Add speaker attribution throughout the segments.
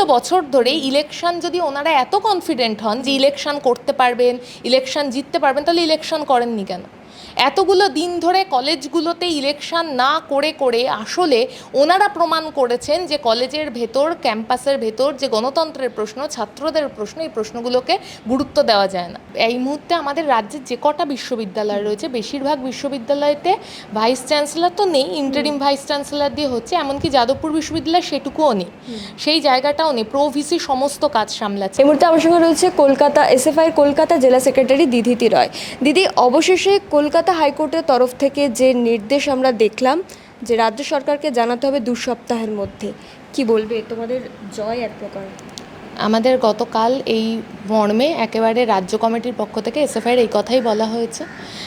Speaker 1: এতগুলো বছর ধরে ইলেকশন যদি ওনারা এত কনফিডেন্ট হন যে ইলেকশন করতে পারবেন ইলেকশন জিততে পারবেন, তাহলে ইলেকশন করেননি কেন? এতগুলো দিন ধরে কলেজগুলোতে ইলেকশন না করে করে আসলে ওনারা প্রমাণ করেছেন যে কলেজের ভেতর ক্যাম্পাসের ভেতর যে গণতন্ত্রের প্রশ্ন ছাত্রদের প্রশ্ন এই প্রশ্নগুলোকে গুরুত্ব দেওয়া যায় না। এই মুহূর্তে আমাদের রাজ্যের যে কটা বিশ্ববিদ্যালয় রয়েছে বেশিরভাগ বিশ্ববিদ্যালয়তে ভাইস চ্যান্সেলর তো নেই ইন্টারিম ভাইস চ্যান্সেলর দিয়ে হচ্ছে এমনকি যাদবপুর বিশ্ববিদ্যালয় সেটুকুও নেই। সেই জায়গাটাও নেই প্রো ভিসি সমস্ত কাজ সামলাচ্ছে।
Speaker 2: এই মুহূর্তে আমার সঙ্গে রয়েছে কলকাতা এসএফআই কলকাতা জেলা সেক্রেটারি দিধিতি রয়। দিদি অবশেষে কলকাতা হাইকোর্টের তরফ থেকে যে নির্দেশ আমরা দেখলাম, যে রাজ্য সরকারকে জানাতে হবে দু সপ্তাহের মধ্যে, কি বলবে? তোমাদের জয় এক প্রকার।
Speaker 1: আমাদের গতকাল এই মর্মে একেবারে রাজ্য কমিটির পক্ষ থেকে এসএফআইয়ের এই কথাই বলা হয়েছে,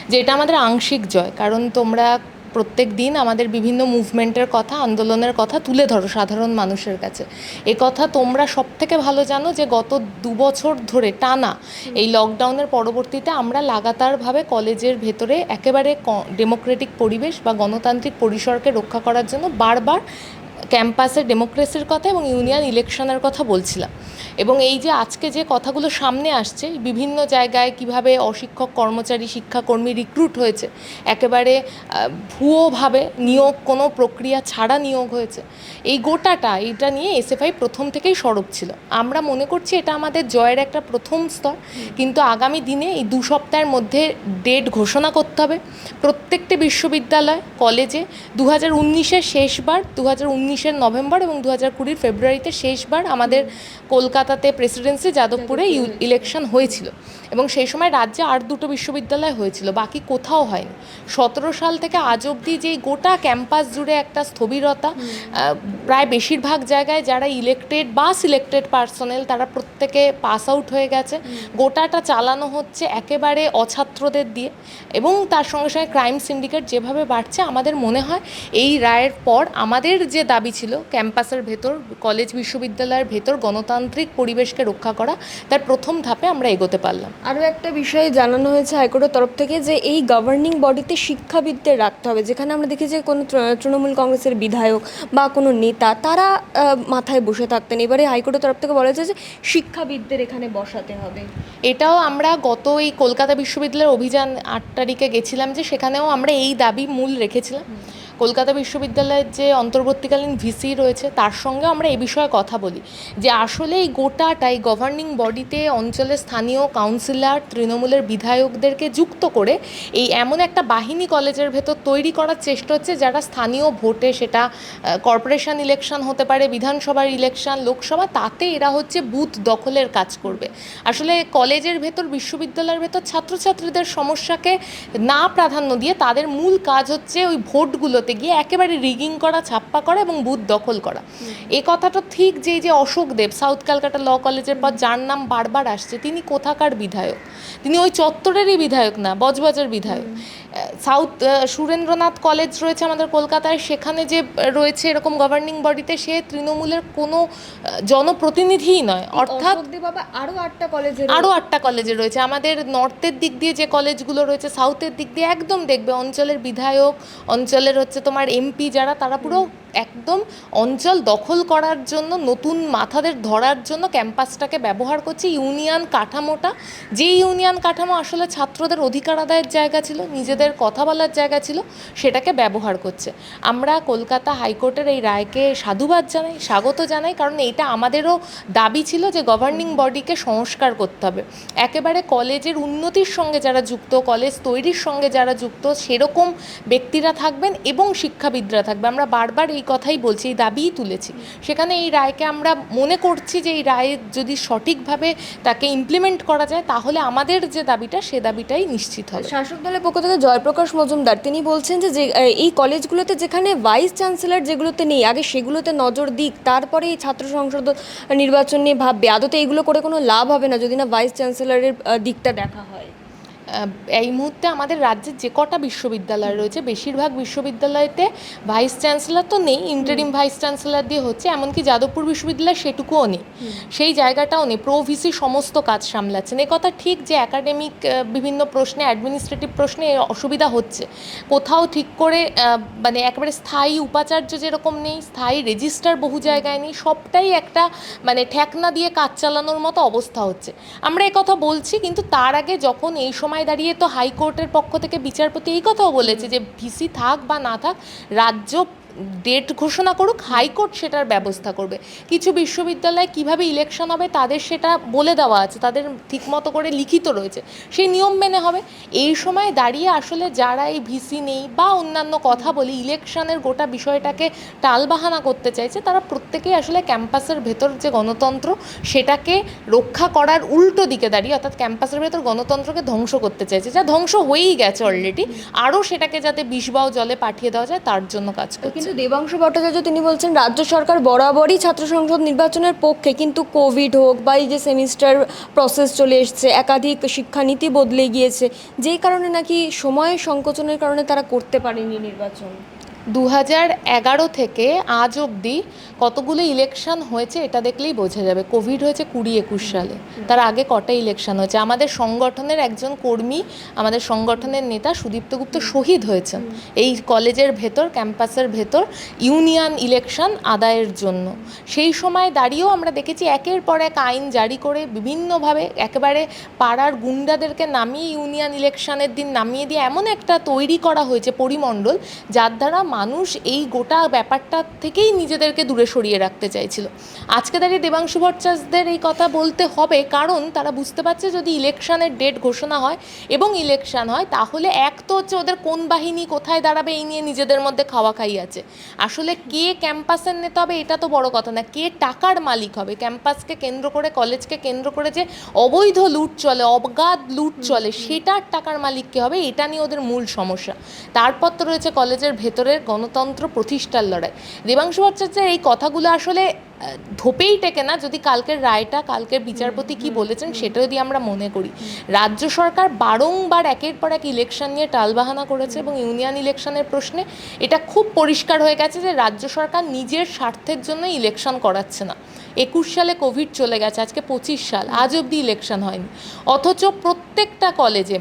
Speaker 1: যে এটা আমাদের আংশিক জয়, কারণ তোমরা প্রত্যেক দিন আমাদের বিভিন্ন মুভমেন্টের কথা, আন্দোলনের কথা তুলে ধরো সাধারণ মানুষের কাছে। এ কথা তোমরা সব থেকে ভালো জানো যে গত দু বছর ধরে টানা এই লকডাউনের পরবর্তীতে আমরা লাগাতারভাবে কলেজের ভেতরে একেবারে ডেমোক্রেটিক পরিবেশ বা গণতান্ত্রিক পরিসরকে রক্ষা করার জন্য বারবার ক্যাম্পাসের ডেমোক্রেসির কথা এবং ইউনিয়ন ইলেকশনের কথা বলছিলাম। এবং এই যে আজকে যে কথাগুলো সামনে আসছে, বিভিন্ন জায়গায় কীভাবে অশিক্ষক, কর্মচারী, শিক্ষাকর্মী রিক্রুট হয়েছে, একেবারে ভুয়োভাবে নিয়োগ, কোনো প্রক্রিয়া ছাড়া নিয়োগ হয়েছে, এই গোটাটা এটা নিয়ে এসএফআই প্রথম থেকেই সরব ছিল। আমরা মনে করছি এটা আমাদের জয়ের একটা প্রথম স্তর, কিন্তু আগামী দিনে এই দু সপ্তাহের মধ্যে ডেট ঘোষণা করতে হবে। প্রত্যেকটি বিশ্ববিদ্যালয়, কলেজে দু হাজার উনিশের শেষবার দু হাজার উনিশ উনিশের নভেম্বর এবং দু হাজার কুড়ির ফেব্রুয়ারিতে শেষবার আমাদের কলকাতাতে প্রেসিডেন্সি যাদবপুরে ইলেকশন হয়েছিল। এবং সেই সময় রাজ্যে আর দুটো বিশ্ববিদ্যালয় হয়েছিল বাকি কোথাও হয়নি। সতেরো সাল থেকে আজ অবধি যে গোটা ক্যাম্পাস জুড়ে একটা স্থবিরতা প্রায় বেশিরভাগ জায়গায় যারা ইলেক্টেড বা সিলেক্টেড পার্সোনেল তারা প্রত্যেকে পাস আউট হয়ে গেছে। গোটাটা চালানো হচ্ছে একেবারে অছাত্রদের দিয়ে। এবং তার সঙ্গে সঙ্গে ক্রাইম সিন্ডিকেট যেভাবে বাড়ছে আমাদের মনে হয় এই রায়ের পর আমাদের যে দাবি ছিল। ক্যাম্পাসের ভেতর কলেজ বিশ্ববিদ্যালয়ের ভেতর গণতান্ত্রিক পরিবেশকে রক্ষা করা তার প্রথম ধাপে আমরা এগোতে পারলাম।
Speaker 2: আরও একটা বিষয়ে জানানো হয়েছে হাইকোর্টের তরফ থেকে যে এই গভর্নিং বডিতে শিক্ষাবিদদের রাখতে হবে যেখানে আমরা দেখি যে কোনো তৃণমূল কংগ্রেসের বিধায়ক বা কোনো নেতা তারা মাথায় বসে থাকতেন। এবারে হাইকোর্টের তরফ থেকে বলা হয়েছে যে শিক্ষাবিদদের এখানে বসাতে হবে।
Speaker 1: এটাও আমরা গত এই কলকাতা বিশ্ববিদ্যালয়ের অভিযান আট তারিখে গেছিলাম যে সেখানেও আমরা এই দাবি মূল রেখেছিলাম। কলকাতা বিশ্ববিদ্যালয়ের যে অন্তর্বর্তীকালীন ভিসি রয়েছে, তার সঙ্গে আমরা এ বিষয়ে কথা বলি। যে আসলে এই গোটাটাই গভর্নিং বডিতে অঞ্চলের স্থানীয় কাউন্সিলর তৃণমূলের বিধায়কদেরকে যুক্ত করে এই এমন একটা বাহিনী কলেজের ভেতর তৈরি করার চেষ্টা হচ্ছে, যারা স্থানীয় ভোটে সেটা কর্পোরেশন ইলেকশন হতে পারে, বিধানসভার ইলেকশন লোকসভা, তাতে এরা হচ্ছে বুথ দখলের কাজ করবে। আসলে কলেজের ভেতর, বিশ্ববিদ্যালয়ের ভেতর ছাত্রছাত্রীদের সমস্যাকে না প্রাধান্য দিয়ে তাদের মূল কাজ হচ্ছে ওই ভোটগুলোতে গিয়ে একেবারে রিগিং করা, ছাপ্পা করা এবং বুথ দখল করা। এ কথাটা ঠিক যে যে অশোক দেব, সাউথ ক্যালকাটা ল কলেজের পর যার নাম বারবার আসছে, তিনি কোথাকার বিধায়ক? তিনি ওই চত্বরেরই বিধায়ক না, বজবাজার বিধায়ক। সাউথ সুরেন্দ্রনাথ কলেজ রয়েছে আমাদের কলকাতায়। সেখানে যে রয়েছে এরকম গভর্নিং বডিতে সে তৃণমূলের কোনো জনপ্রতিনিধিই নয়। অর্থাৎ
Speaker 2: বাবা আরও আটটা কলেজের
Speaker 1: আরও আটটা কলেজে রয়েছে। আমাদের নর্থের দিক দিয়ে যে কলেজগুলো রয়েছে সাউথের দিক দিয়ে একদম দেখবে অঞ্চলের বিধায়ক অঞ্চলের হচ্ছে তোমার এমপি যারা তারা পুরো একদম অঞ্চল দখল করার জন্য, নতুন মাথাদের ধরার জন্য ক্যাম্পাসটাকে ব্যবহার করছে ইউনিয়ন কাঠামোটা। যে ইউনিয়ন কাঠামো আসলে ছাত্রদের অধিকার আদায়ের জায়গা ছিল, নিজেদের কথা বলার জায়গা ছিল, সেটাকে ব্যবহার করছে। আমরা কলকাতা হাইকোর্টের এই রায়কে সাধুবাদ জানাই, স্বাগত জানাই, কারণ এটা আমাদেরও দাবি ছিল যে গভর্নিং বডিকে সংস্কার করতে হবে। একেবারে কলেজের উন্নতির সঙ্গে যারা যুক্ত, কলেজ তৈরির সঙ্গে যারা যুক্ত, সেরকম ব্যক্তিরা থাকবেন এবং শিক্ষাবিদরা থাকবে। আমরা বারবার এই কথাই বলছি, এই দাবিই তুলেছি। সেখানে এই রায়কে আমরা মনে করছি যে এই রায়ে যদি সঠিকভাবে তাকে ইমপ্লিমেন্ট করা যায়, তাহলে আমাদের যে দাবিটা, সে দাবিটাই নিশ্চিত হবে।
Speaker 2: শাসক দলের পক্ষ থেকে জয়প্রকাশ মজুমদার, তিনি বলছেন যে এই কলেজগুলোতে যেখানে ভাইস চ্যান্সেলর যেগুলোতে নেই, আগে সেগুলোতে নজর দিক, তারপরে এই ছাত্র সংসদ নির্বাচন নিয়ে ভাববে। আদতে এইগুলো করে কোনো লাভ হবে না যদি না ভাইস চ্যান্সেলরের দিকটা দেখা হয়।
Speaker 1: এই মুহূর্তে আমাদের রাজ্যের যে কটা বিশ্ববিদ্যালয় রয়েছে বেশিরভাগ বিশ্ববিদ্যালয়তে ভাইস চ্যান্সেলর তো নেই ইন্টারিম ভাইস চ্যান্সেলর দিয়ে হচ্ছে এমনকি যাদবপুর বিশ্ববিদ্যালয় সেটুকুও নেই। সেই জায়গাটাও নেই প্রো ভিসি সমস্ত কাজ সামলাচ্ছেন। এ কথা ঠিক যে একাডেমিক বিভিন্ন প্রশ্নে অ্যাডমিনিস্ট্রেটিভ প্রশ্নে অসুবিধা হচ্ছে। কোথাও ঠিক করে মানে একেবারে স্থায়ী উপাচার্য যেরকম নেই স্থায়ী রেজিস্টার বহু জায়গায় নেই সবটাই একটা মানে ঠেকনা দিয়ে কাজ চালানোর মতো অবস্থা হচ্ছে। আমরা কথা বলছি কিন্তু তার আগে যখন এই সময় দাঁড়িয়ে তো হাইকোর্টের পক্ষ থেকে বিচারপতি এই কথাও বলেছে যে ভিসি থাক বা না থাক, রাজ্য ডেট ঘোষণা করুক, হাইকোর্ট সেটার ব্যবস্থা করবে। কিছু বিশ্ববিদ্যালয়ে কীভাবে ইলেকশন হবে তাদের সেটা বলে দেওয়া আছে, তাদের ঠিকমতো করে লিখিত রয়েছে। সেই নিয়ম মেনে হবে। এই সময় দাঁড়িয়ে আসলে যারা এই ভিসি নেই বা অন্যান্য কথা বলি, ইলেকশনের গোটা বিষয়টাকে টালবাহানা করতে চাইছে, তারা প্রত্যেকেই আসলে ক্যাম্পাসের ভেতর যে গণতন্ত্র, সেটাকে রক্ষা করার উল্টো দিকে দাঁড়িয়ে, অর্থাৎ ক্যাম্পাসের ভেতর গণতন্ত্রকে ধ্বংস করতে চাইছে। যা ধ্বংস হয়েই গেছে অলরেডি আরও সেটাকে যাতে বিষবাও জলে পাঠিয়ে দেওয়া যায়, তার জন্য কাজ করছে।
Speaker 2: কিন্তু দেবাংশু ভট্টাচার্য তিনি বলছেন, রাজ্য সরকার বরাবরই ছাত্র সংসদ নির্বাচনের পক্ষে কিন্তু কোভিড হোক বা এই যে সেমিস্টার প্রসেস চলে এসছে, একাধিক শিক্ষানীতি বদলে গিয়েছে যেই কারণে নাকি সময়ের সংকোচনের কারণে তারা করতে পারেনি নির্বাচন।
Speaker 1: দু হাজার এগারো থেকে আজ অবধি কতগুলো ইলেকশন হয়েছে এটা দেখলেই বোঝা যাবে। কোভিড হয়েছে কুড়ি একুশ সালে। তার আগে কটা ইলেকশন হয়েছে? আমাদের সংগঠনের একজন কর্মী, আমাদের সংগঠনের নেতা সুদীপ্ত গুপ্ত শহীদ হয়েছেন। এই কলেজের ভেতর, ক্যাম্পাসের ভেতর ইউনিয়ন ইলেকশন আদায়ের জন্য। সেই সময় দাঁড়িয়েও আমরা দেখেছি একের পর এক আইন জারি করে বিভিন্নভাবে একেবারে পাড়ার গুন্ডাদেরকে নামিয়ে ইউনিয়ন ইলেকশনের দিন নামিয়ে দিয়ে এমন একটা তৈরি করা হয়েছে পরিমণ্ডল, যার দ্বারা মানুষ এই গোটা ব্যাপারটা থেকেই নিজেদেরকে দূরে সরিয়ে রাখতে চাইছিল। আজকে দাঁড়িয়ে দেবাংশু ভট্টাচার্যদের এই কথা বলতে হবে কারণ তারা বুঝতে পারছে যদি ইলেকশনের ডেট ঘোষণা হয় এবং ইলেকশন হয় তাহলে এক তো হচ্ছে ওদের কোন বাহিনী কোথায় দাঁড়াবে এই নিয়ে নিজেদের মধ্যে খাওয়া খাই আছে। আসলে কে ক্যাম্পাসের নেতা হবে এটা তো বড় কথা না কে টাকার মালিক হবে? ক্যাম্পাসকে কেন্দ্র করে কলেজকে কেন্দ্র করে যে অবৈধ লুট চলে অগাধ লুট চলে সেটার টাকার মালিক কে হবে? এটা নিয়ে ওদের মূল সমস্যা। তারপর তো রয়েছে কলেজের ভেতরের গণতন্ত্র প্রতিষ্ঠার লড়াই। দেবাংশু ভট্টাচার্যের এই কথাগুলো আসলে ধোপেই টেকে না। যদি কালকের রায়টা কালকের বিচারপতি কি বলেছেন সেটা যদি আমরা মনে করি। রাজ্য সরকার বারংবার একের পর এক ইলেকশন নিয়ে টালবাহানা করেছে এবং ইউনিয়ন ইলেকশনের প্রশ্নে এটা খুব পরিষ্কার হয়ে গেছে যে রাজ্য সরকার নিজের স্বার্থের জন্য ইলেকশন করাচ্ছে না। একুশ সালে কোভিড চলে গেছে আজকে পঁচিশ সাল আজ অবধি ইলেকশন হয়নি। অথচ প্রত্যেকটা কলেজে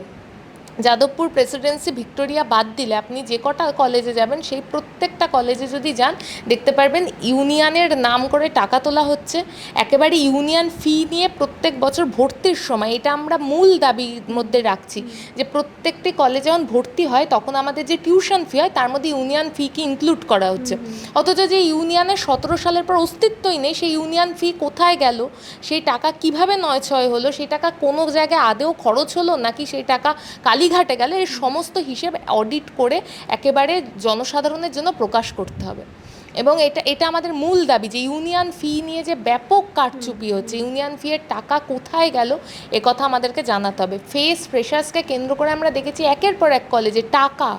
Speaker 1: যাদবপুর প্রেসিডেন্সি ভিক্টোরিয়া বাদ দিলে আপনি যে কটা কলেজে যাবেন, সেই প্রত্যেকটা কলেজে যদি যান, দেখতে পারবেন ইউনিয়নের নাম করে টাকা তোলা হচ্ছে। একেবারে ইউনিয়ন ফি নিয়ে প্রত্যেক বছর ভর্তির সময়, এটা আমরা মূল দাবির মধ্যে রাখছি যে প্রত্যেকটি কলেজে যখন ভর্তি হয়, তখন আমাদের যে টিউশন ফি হয়, তার মধ্যে ইউনিয়ন ফিকে ইনক্লুড করা হচ্ছে। অথচ যে ইউনিয়নের সতেরো সালের পর অস্তিত্বই নেই, সেই ইউনিয়ন ফি কোথায় গেল, সেই টাকা কীভাবে নয় ছয় হলো, সেই টাকা কোনো জায়গায় আদেও খরচ হলো, নাকি সেই টাকা কালীঘাটে গেলে এই সমস্ত হিসেব অডিট করে একেবারে জনসাধারণের জন্য প্রকাশ করতে হবে। এবং এটা এটা আমাদের মূল দাবি যে ইউনিয়ন ফি নিয়ে যে ব্যাপক কারচুপি হচ্ছে ইউনিয়ন ফি এর টাকা কোথায় গেল এ কথা আমাদেরকে জানাতে হবে। ফেস ফ্রেশার্সকে কেন্দ্র করে আমরা দেখেছি একের পর এক কলেজে টাকা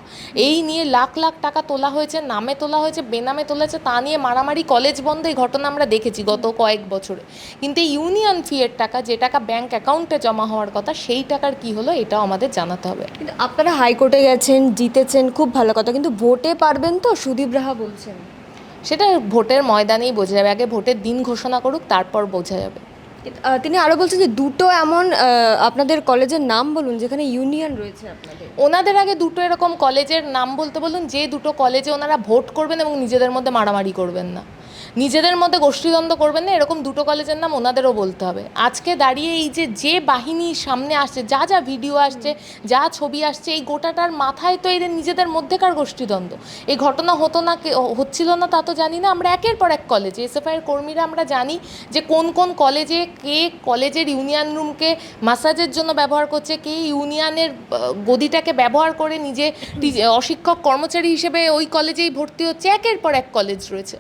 Speaker 1: এই নিয়ে লাখ লাখ টাকা তোলা হয়েছে নামে তোলা হয়েছে বেনামে তোলা হয়েছে তা নিয়ে মারামারি কলেজ বন্ধ এই ঘটনা আমরা দেখেছি গত কয়েক বছরে। কিন্তু এই ইউনিয়ন ফি এর টাকা যে টাকা ব্যাংক অ্যাকাউন্টে জমা হওয়ার কথা সেই টাকার কি হলো এটাও আমাদের জানাতে হবে।
Speaker 2: কিন্তু আপনারা হাইকোর্টে গেছেন জিতেছেন খুব ভালো কথা কিন্তু ভোটে পারবেন তো? সুদীপ রাহা বলছেন।
Speaker 1: সেটা ভোটের ময়দানেই বোঝা যাবে। আগে ভোটের দিন ঘোষণা করুক তারপর বোঝা যাবে।
Speaker 2: তিনি আরও বলছেন যে দুটো এমন আপনাদের কলেজের নাম বলুন যেখানে ইউনিয়ন রয়েছে আপনাদের।
Speaker 1: ওনাদের আগে দুটো এরকম কলেজের নাম বলতে বলুন যে দুটো কলেজে ওনারা ভোট করবেন এবং নিজেদের মধ্যে মারামারি করবেন না। নিজেদের মধ্যে গোষ্ঠীদ্বন্দ্ব করবেন না, এরকম দুটো কলেজের নাম ওনাদেরও বলতে হবে। আজকে দাঁড়িয়ে এই যে যে বাহিনী সামনে আসছে, যা যা ভিডিও আসছে, যা ছবি আসছে, এই গোটাটার মাথায় তো এদের নিজেদের মধ্যেকার গোষ্ঠীদ্বন্দ্ব। এই ঘটনা হতো না হচ্ছিল না তা তো জানি না। আমরা একের পর এক কলেজে এসএফআইয়ের কর্মীরা আমরা জানি যে কোন কোন কলেজে কে কলেজের ইউনিয়ন রুমকে মাসাজের জন্য ব্যবহার করছে, কে ইউনিয়নের গদিটাকে ব্যবহার করে নিজে অশিক্ষক কর্মচারী হিসেবে ওই কলেজেই ভর্তি হচ্ছে, একের পর এক কলেজ রয়েছে।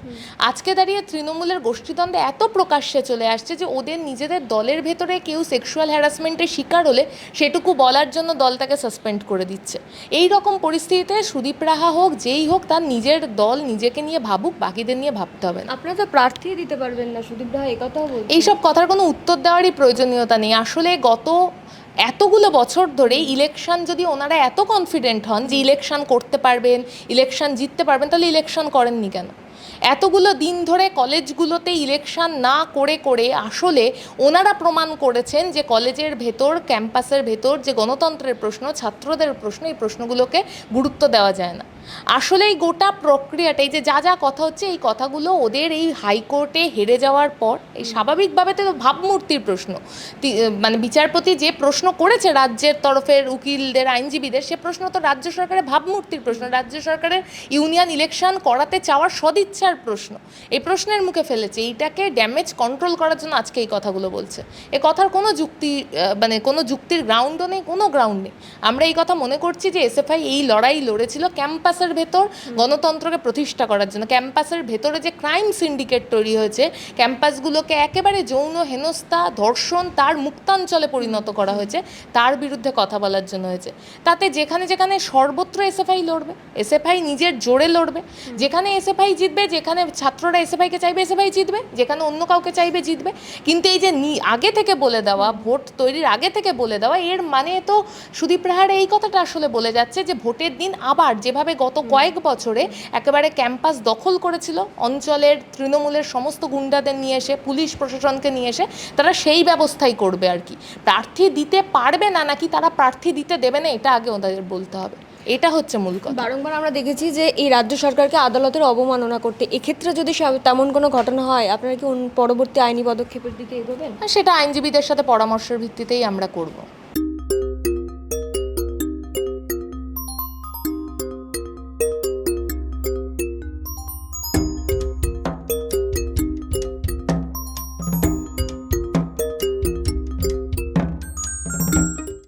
Speaker 1: আজকে দাঁড়িয়ে তৃণমূলের গোষ্ঠীদ্বন্দ্বে এত প্রকাশ্যে চলে আসছে যে ওদের নিজেদের দলের ভেতরে কেউ সেক্সুয়াল হ্যারাসমেন্টের শিকার হলে সেটুকু বলার জন্য দল তাকে সাসপেন্ড করে দিচ্ছে। এই রকম পরিস্থিতিতে সুদীপ রাহা হোক যেই হোক তার নিজের দল নিজেকে নিয়ে ভাবুক বাকিদের নিয়ে ভাবতে হবে
Speaker 2: আপনারা তো প্রার্থী দিতে পারবেন না সুদীপ রাহা একথাও বলছেন।
Speaker 1: এইসব কথার কোনো উত্তর দেওয়ারই প্রয়োজনীয়তা নেই। আসলে গত এতগুলো বছর ধরে ইলেকশন যদি ওনারা এত কনফিডেন্ট হন যে ইলেকশন করতে পারবেন ইলেকশন জিততে পারবেন তাহলে ইলেকশন করেননি কেন? এতগুলো দিন ধরে কলেজগুলোতে ইলেকশন না করে করে আসলে ওনারা প্রমাণ করেছেন যে কলেজের ভেতর, ক্যাম্পাসের ভেতর যে গণতন্ত্রের প্রশ্ন, ছাত্রদের প্রশ্ন, এই প্রশ্নগুলোকে গুরুত্ব দেওয়া যায় না। আসলে এই গোটা প্রক্রিয়াটাই যে যা যা কথা হচ্ছে, এই কথাগুলো ওদের এই হাইকোর্টে হেরে যাওয়ার পর, এই স্বাভাবিকভাবে তো ভাবমূর্তির প্রশ্ন। মানে বিচারপতি যে প্রশ্ন করেছে রাজ্যের তরফের উকিলদের, আইনজীবীদের, সে প্রশ্ন তো রাজ্য সরকারের ভাবমূর্তির প্রশ্ন। রাজ্য সরকারের ইউনিয়ন ইলেকশন করাতে চাওয়ার সদিচ্ছার প্রশ্ন। এই প্রশ্নের মুখে ফেলেছে, এইটাকে ড্যামেজ কন্ট্রোল করার জন্য আজকে এই কথাগুলো বলছে। এ কথার কোনো যুক্তি মানে কোনো যুক্তির গ্রাউন্ডও নেই, কোনো গ্রাউন্ড নেই। আমরা এই কথা মনে করছি যে এসএফআই এই লড়াই লড়েছিল ক্যাম্পাসের ভেতর গণতন্ত্রকে প্রতিষ্ঠা করার জন্য। ক্যাম্পাসের ভেতরে যে ক্রাইম সিন্ডিকেট তৈরি হয়েছে, ক্যাম্পাসগুলোকে একেবারে যৌন হেনস্থা, ধর্ষণ, তার মুক্তাঞ্চলে পরিণত করা হয়েছে, তার বিরুদ্ধে কথা বলার জন্য হয়েছে। তাতে যেখানে যেখানে সর্বত্র এসএফআই লড়বে এসএফআই নিজের জোরে লড়বে। যেখানে এসএফআই জিতবে যেখানে ছাত্ররা এসএফআইকে চাইবে, এসএফআই জিতবে। যেখানে অন্য কাউকে চাইবে, জিতবে। কিন্তু এই যে আগে থেকে বলে দেওয়া, ভোট তৈরির আগে থেকে বলে দেওয়া, এর মানে তো সুদীপ রাহার এই কথাটা আসলে বলে যাচ্ছে যে, ভোটের দিন আবার যেভাবে গত কয়েক বছরে একেবারে ক্যাম্পাস দখল করেছিল, অঞ্চলের তৃণমূলের সমস্ত গুন্ডাদের নিয়ে এসে, পুলিশ প্রশাসনকে নিয়ে এসে, তারা সেই ব্যবস্থাই করবে আর কি। প্রার্থী দিতে পারবে না নাকি তারা প্রার্থী দিতে দেবে না, এটা আগে ওদের বলতে হবে। এটা হচ্ছে মূল কথা।
Speaker 2: বারংবার আমরা দেখেছি যে এই রাজ্য সরকারকে আদালতের অবমাননা করতে। এক্ষেত্রে যদি তেমন কোনো ঘটনা হয় আপনারা কি পরবর্তী আইনি পদক্ষেপের দিকে এগোবেন?
Speaker 1: সেটা আইনজীবীদের সাথে পরামর্শের ভিত্তিতেই আমরা করব।